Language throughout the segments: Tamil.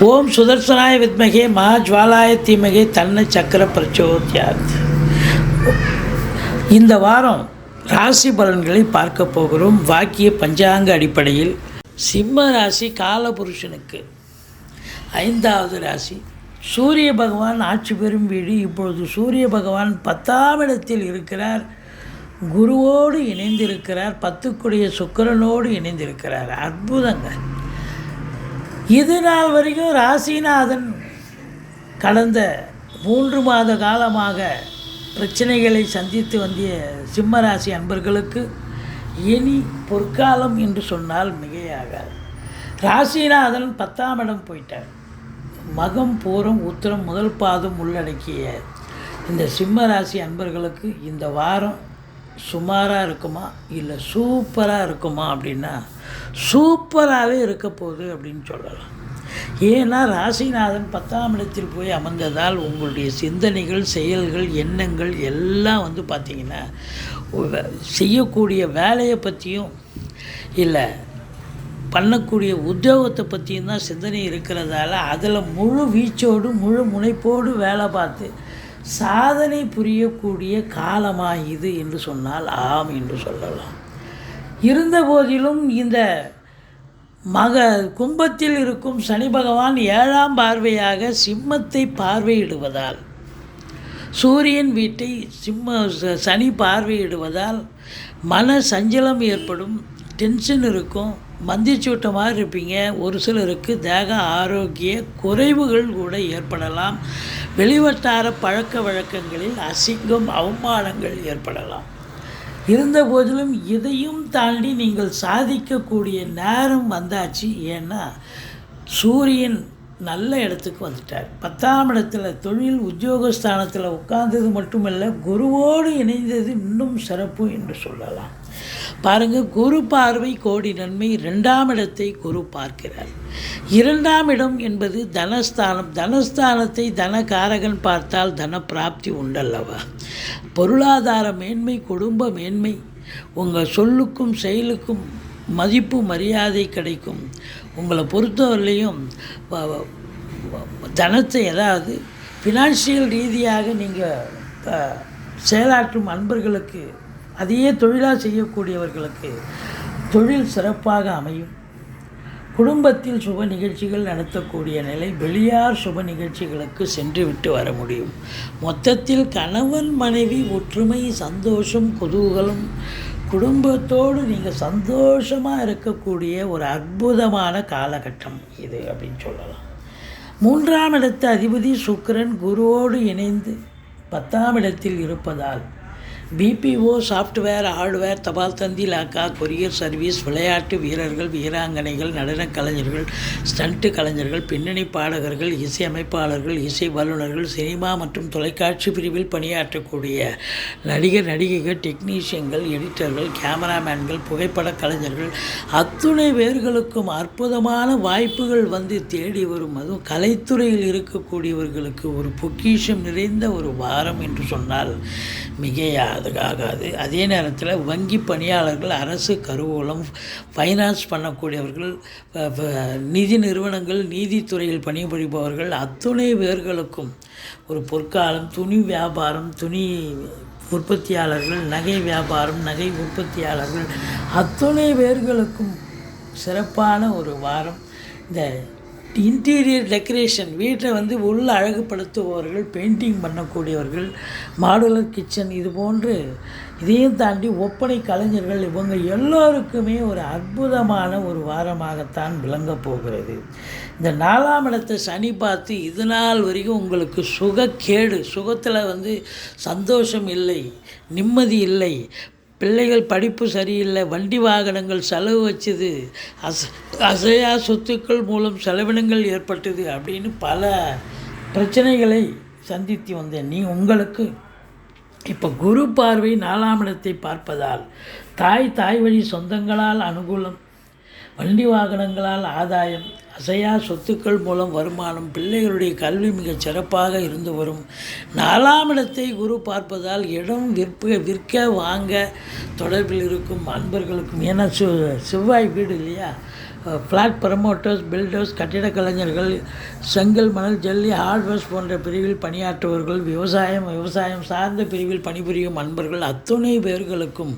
ஓம் சுதர்சனாய வித்மகே மகாஜ்வாலாய தீமகே தன்ன சக்கர பிரச்சோத்யாத். இந்த வாரம் ராசி பலன்களை பார்க்க போகிறோம். வாக்கிய பஞ்சாங்க அடிப்படையில் சிம்ம ராசி காலபுருஷனுக்கு ஐந்தாவது ராசி. சூரிய பகவான் ஆட்சி பெறும் வீடு. இப்பொழுது சூரிய பகவான் பத்தாம் இடத்தில் இருக்கிறார். குருவோடு இணைந்திருக்கிறார். பத்துக்குடைய சுக்கிரனோடு இணைந்திருக்கிறார். அற்புதங்கள். இது நாள் வரைக்கும் ராசிநாதன் கடந்த மூன்று மாத காலமாக பிரச்சனைகளை சந்தித்து வந்திய சிம்ம ராசி அன்பர்களுக்கு இனி பொற்காலம் என்று சொன்னால் மிகையாகாது. ராசிநாதன் பத்தாம் இடம் போயிட்டார். மகம் பூரம் உத்திரம் முதல் பாதம் உள்ளடக்கிய இந்த சிம்ம ராசி அன்பர்களுக்கு இந்த வாரம் சுமாராக இருக்குமா? இல்லை சூப்பராக இருக்குமா அப்படின்னா சூப்பராகவே இருக்க போகுது அப்படின்னு சொல்லலாம். ஏன்னா ராசிநாதன் பத்தாம் இடத்தில் போய் அமர்ந்ததால் உங்களுடைய சிந்தனைகள் செயல்கள் எண்ணங்கள் எல்லாம் வந்து பார்த்திங்கன்னா செய்யக்கூடிய வேலையை பற்றியும் இல்லை பண்ணக்கூடிய உத்தியோகத்தை பற்றியும் தான் சிந்தனை இருக்கிறதால அதில் முழு வீச்சோடு முழு முனைப்போடு வேலை பார்த்து சாதனை புரியக்கூடிய காலமாக இது என்று சொன்னால் ஆம் என்று சொல்லலாம். இருந்த போதிலும் இந்த மக கும்பத்தில் இருக்கும் சனி பகவான் ஏழாம் பார்வையாக சிம்மத்தை பார்வையிடுவதால் சூரியன் வீட்டை சிம்ம சனி பார்வையிடுவதால் மன சஞ்சலம் ஏற்படும் டென்ஷன் இருக்கும் மந்திச்சூட்ட மாதிரி இருப்பீங்க ஒரு சிலருக்கு தேக ஆரோக்கிய குறைவுகள் கூட ஏற்படலாம். வெளிவட்டார பழக்க வழக்கங்களில் அசிங்கம் அவமானங்கள் ஏற்படலாம். இருந்த போதிலும் இதையும் தாண்டி நீங்கள் சாதிக்கக்கூடிய நேரம் வந்தாச்சு. ஏன்னா சூரியன் நல்ல இடத்துக்கு வந்துட்டார். பத்தாம் இடத்துல தொழில் உத்தியோகஸ்தானத்தில் உட்கார்ந்தது மட்டுமல்ல குருவோடு இணைந்தது இன்னும் சிறப்பு என்று சொல்லலாம். பாருங்க குரு பார்வை கோடி நன்மை இரண்டாம் இடத்தை குரு பார்க்கிறார். இரண்டாம் இடம் என்பது தனஸ்தானம். தனஸ்தானத்தை தனகாரகன் பார்த்தால் தன பிராப்தி உண்டல்லவா? பொருளாதார மேன்மை குடும்ப மேன்மை உங்கள் சொல்லுக்கும் செயலுக்கும் மதிப்பு மரியாதை கிடைக்கும். உங்களை பொறுத்தவரையிலையும் தனத்தை அதாவது ஃபினான்ஷியல் ரீதியாக நீங்கள் செயலாற்றும் அன்பர்களுக்கு அதையே தொழிலாக செய்யக்கூடியவர்களுக்கு தொழில் சிறப்பாக அமையும். குடும்பத்தில் சுப நிகழ்ச்சிகள் நடத்தக்கூடிய நிலை வெளியார் சுப நிகழ்ச்சிகளுக்கு சென்று விட்டு வர முடியும். மொத்தத்தில் கணவன் மனைவி ஒற்றுமை சந்தோஷம் குதூகலம் குடும்பத்தோடு நீங்கள் சந்தோஷமாக இருக்கக்கூடிய ஒரு அற்புதமான காலகட்டம் இது அப்படின்னு சொல்லலாம். மூன்றாம் இடத்து அதிபதி சுக்கரன் குருவோடு இணைந்து பத்தாம் இடத்தில் இருப்பதால் பிபிஓ சாஃப்ட்வேர் ஹார்ட்வேர் தபால் தந்தி லாக்கா கொரியர் சர்வீஸ் விளையாட்டு வீரர்கள் வீராங்கனைகள் நடனக் கலைஞர்கள் ஸ்டண்ட்டு கலைஞர்கள் பின்னணி பாடகர்கள் இசையமைப்பாளர்கள் இசை வல்லுநர்கள் சினிமா மற்றும் தொலைக்காட்சி பிரிவில் பணியாற்றக்கூடிய நடிகர் நடிகைகள் டெக்னீஷியன்கள் எடிட்டர்கள் கேமராமேன்கள் புகைப்பட கலைஞர்கள் அத்துணை பேர்களுக்கும் அற்புதமான வாய்ப்புகள் வந்து தேடி வரும். அதுவும் கலைத்துறையில் இருக்கக்கூடியவர்களுக்கு ஒரு பொக்கிஷம் நிறைந்த ஒரு வாரம் என்று சொன்னால் மிகையா ஆகாது. அதே நேரத்தில் வங்கி பணியாளர்கள் அரசு கருவூலம் ஃபைனான்ஸ் பண்ணக்கூடியவர்கள் நிதி நிறுவனங்கள் நீதித்துறையில் பணிபுரிபவர்கள் அத்துணை பேர்களுக்கும் ஒரு பொற்காலம் துணி வியாபாரம் துணி உற்பத்தியாளர்கள் நகை வியாபாரம் நகை உற்பத்தியாளர்கள் அத்துணை பேர்களுக்கும் சிறப்பான ஒரு வாரம் இந்த இன்டீரியர் டெக்கரேஷன் வீட்டை வந்து உள்ள அழகுபடுத்துபவர்கள் பெயிண்டிங் பண்ணக்கூடியவர்கள் மாடுலர் கிச்சன் இது போன்று இதையும் தாண்டி ஒப்பனை கலைஞர்கள் இவங்க எல்லோருக்குமே ஒரு அற்புதமான ஒரு வாரமாகத்தான் விளங்கப் போகிறது. இந்த நாலாம் இடத்தை சனி பார்த்து இது நாள் வரைக்கும் உங்களுக்கு சுகக்கேடு சுகத்தில் வந்து சந்தோஷம் இல்லை நிம்மதி இல்லை பிள்ளைகள் படிப்பு சரியில்லை வண்டி வாகனங்கள் செலவு வச்சுது அச அசையா சொத்துக்கள் மூலம் செலவினங்கள் ஏற்பட்டது அப்படின்னு பல பிரச்சனைகளை சந்தித்து வந்தேன். நீ உங்களுக்கு இப்போ குரு பார்வை நாலாம் இடத்தை பார்ப்பதால் தாய் தாய் வழி சொந்தங்களால் அனுகூலம் வண்டி வாகனங்களால் ஆதாயம் அசையா சொத்துக்கள் மூலம் வருமானம் பிள்ளைகளுடைய கல்வி மிகச் சிறப்பாக இருந்து வரும். நாலாம் இடத்தை குரு பார்ப்பதால் இடம் விற்ப விற்க வாங்க தொடர்பில் இருக்கும் அன்பர்களுக்கும் ஏன்னா சு செவ்வாய் வீடு இல்லையா? ஃப்ளாட் ப்ரமோட்டர்ஸ் பில்டர்ஸ் கட்டிடக் கலைஞர்கள் செங்கல் மணல் ஜல்லி ஹார்ட்வேர்ஸ் போன்ற பிரிவில் பணியாற்றுவர்கள் விவசாயம் விவசாயம் சார்ந்த பிரிவில் பணிபுரியும் அன்பர்கள் அத்துணை பேர்களுக்கும்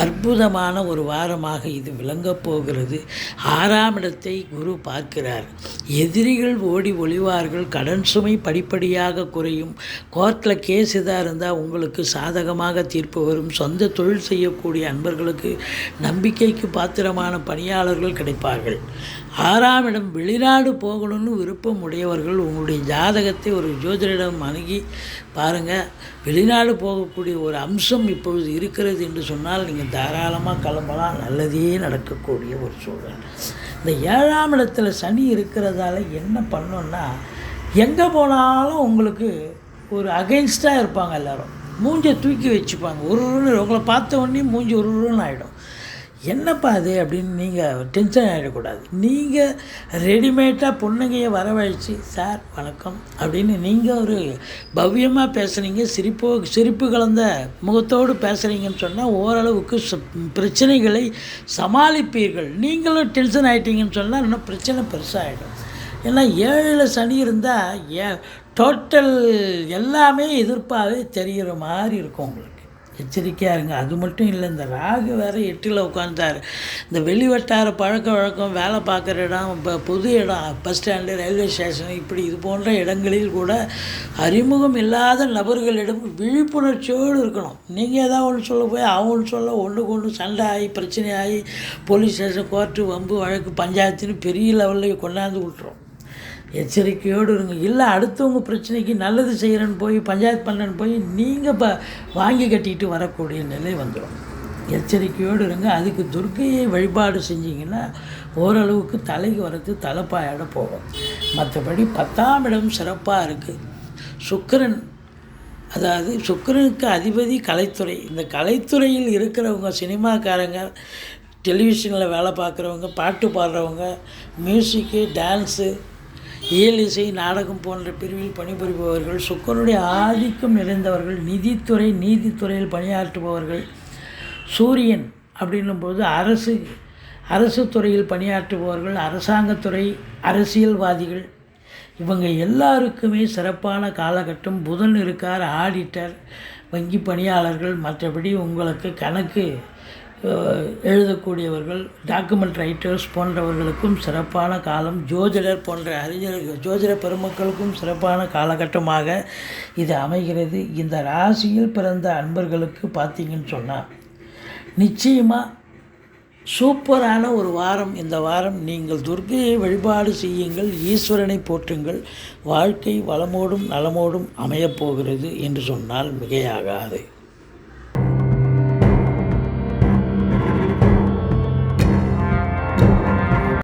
அற்புதமான ஒரு வாரமாக இது விளங்கப் போகிறது. ஆறாம் இடத்தை குரு பார்க்கிறார். எதிரிகள் ஓடி ஒளிவார்கள் கடன் சுமை படிப்படியாக குறையும். கோர்ட்டில் கேஸ் இதாக இருந்தால் உங்களுக்கு சாதகமாக தீர்ப்பு வரும். சொந்த தொழில் செய்யக்கூடிய அன்பர்களுக்கு நம்பிக்கைக்கு பாத்திரமான பணியாளர்கள் கிடைப்பார்கள். ஆறாம் இடம் வெளிநாடு போகணும்னு விருப்பம் உடையவர்கள் உங்களுடைய ஜாதகத்தை ஒரு ஜோதிடம் அணுகி பாருங்கள் வெளிநாடு போகக்கூடிய ஒரு அம்சம் இப்பொழுது இருக்கிறது என்று சொன்னால் நீங்கள் தாராளமாக கிளம்பலாம். நல்லதே நடக்கக்கூடிய ஒரு சூழல். இந்த ஏழாம் இடத்துல சனி இருக்கிறதால என்ன பண்ணோன்னா எங்கே போனாலும் உங்களுக்கு ஒரு அகைன்ஸ்டாக இருப்பாங்க எல்லோரும். மூஞ்சை தூக்கி வச்சுப்பாங்க. ஒரு உங்களை பார்த்த உடனே மூஞ்சி ஒரு ஆகிடும் என்னப்பா அது அப்படின்னு நீங்கள் டென்ஷன் ஆகிடக்கூடாது நீங்கள் ரெடிமேடாக பொண்ணுங்கையை வரவழைச்சி சார் வணக்கம் அப்படின்னு நீங்கள் ஒரு பவ்யமாக பேசுகிறீங்க சிரிப்போ சிரிப்பு கலந்த முகத்தோடு பேசுகிறீங்கன்னு சொன்னால் ஓரளவுக்கு பிரச்சனைகளை சமாளிப்பீர்கள். நீங்களும் டென்ஷன் ஆகிட்டீங்கன்னு சொன்னால் இன்னும் பிரச்சனை பெருசாகிடும் ஏன்னா ஏழில் சனி இருந்தால் ஏ டோட்டல் எல்லாமே எதிர்ப்பாகவே தெரிகிற மாதிரி இருக்கும் உங்களுக்கு. எச்சரிக்கையாக இருங்க. அது மட்டும் இல்லை இந்த ராகு வேறு எட்டில் உட்காந்தார் இந்த வெளிவட்டார பழக்க வழக்கம் வேலை பார்க்குற இடம் இப்போ புது இடம் பஸ் ஸ்டாண்டு ரயில்வே ஸ்டேஷன் இப்படி இது போன்ற இடங்களில் கூட அறிமுகம் இல்லாத நபர்களிடம் விழிப்புணர்ச்சியோடு இருக்கணும். நீங்கள் ஏதாவது ஒன்று சொல்ல போய் அவங்க சொல்ல ஒன்றுக்கு ஒன்று சண்டை ஆகி பிரச்சனை ஆகி போலீஸ் ஸ்டேஷன் கோர்ட்டு வம்பு வழக்கு பஞ்சாயத்துன்னு பெரிய லெவலில் கொண்டாந்து விட்டுரும். எச்சரிக்கையோடு இருங்க. இல்லை அடுத்தவங்க பிரச்சனைக்கு நல்லது செய்கிறேன்னு போய் பஞ்சாயத்து பண்ணேன்னு போய் நீங்கள் ப வாங்கி கட்டிட்டு வரக்கூடிய நிலை வந்துடும் எச்சரிக்கையோடு இருங்க. அதுக்கு துர்க்கையை வழிபாடு செஞ்சிங்கன்னா ஓரளவுக்கு தலைக்கு வரது தலைப்பாயோட போகும். மற்றபடி பத்தாம் இடம் சிறப்பாக இருக்குது சுக்கரன் அதாவது சுக்கரனுக்கு அதிபதி கலைத்துறை. இந்த கலைத்துறையில் இருக்கிறவங்க சினிமாக்காரங்க டெலிவிஷனில் வேலை பார்க்குறவங்க பாட்டு பாடுறவங்க மியூசிக்கு டான்ஸு இயலிசை நாடகம் போன்ற பிரிவில் பணிபுரிபவர்கள் சுக்கரனுடைய ஆதிக்கம் நிறைந்தவர்கள் நிதித்துறை நீதித்துறையில் பணியாற்றுபவர்கள். சூரியன் அப்படின்னும்போது அரசு அரசு துறையில் பணியாற்றுபவர்கள் அரசாங்கத்துறை அரசியல்வாதிகள். இவங்க எல்லாருக்குமே சிறப்பான காலகட்டம். புதன் இருக்கார் ஆடிட்டர் வங்கி பணியாளர்கள். மற்றபடி உங்களுக்கு கணக்கு எழுதக்கூடியவர்கள் டாக்குமெண்ட் ரைட்டர்ஸ் போன்றவர்களுக்கும் சிறப்பான காலம். ஜோதிடர் போன்ற அறிஞர்கள் ஜோதிட பெருமக்களுக்கும் சிறப்பான காலகட்டமாக இது அமைகிறது. இந்த ராசியில் பிறந்த அன்பர்களுக்கு பார்த்தீங்கன்னு சொன்னால் நிச்சயமாக சூப்பரான ஒரு வாரம். இந்த வாரம் நீங்கள் துர்கையை வழிபாடு செய்யுங்கள் ஈஸ்வரனை போற்றுங்கள். வாழ்க்கை வளமோடும் நலமோடும் அமையப்போகிறது என்று சொன்னால் மிகையாகாது.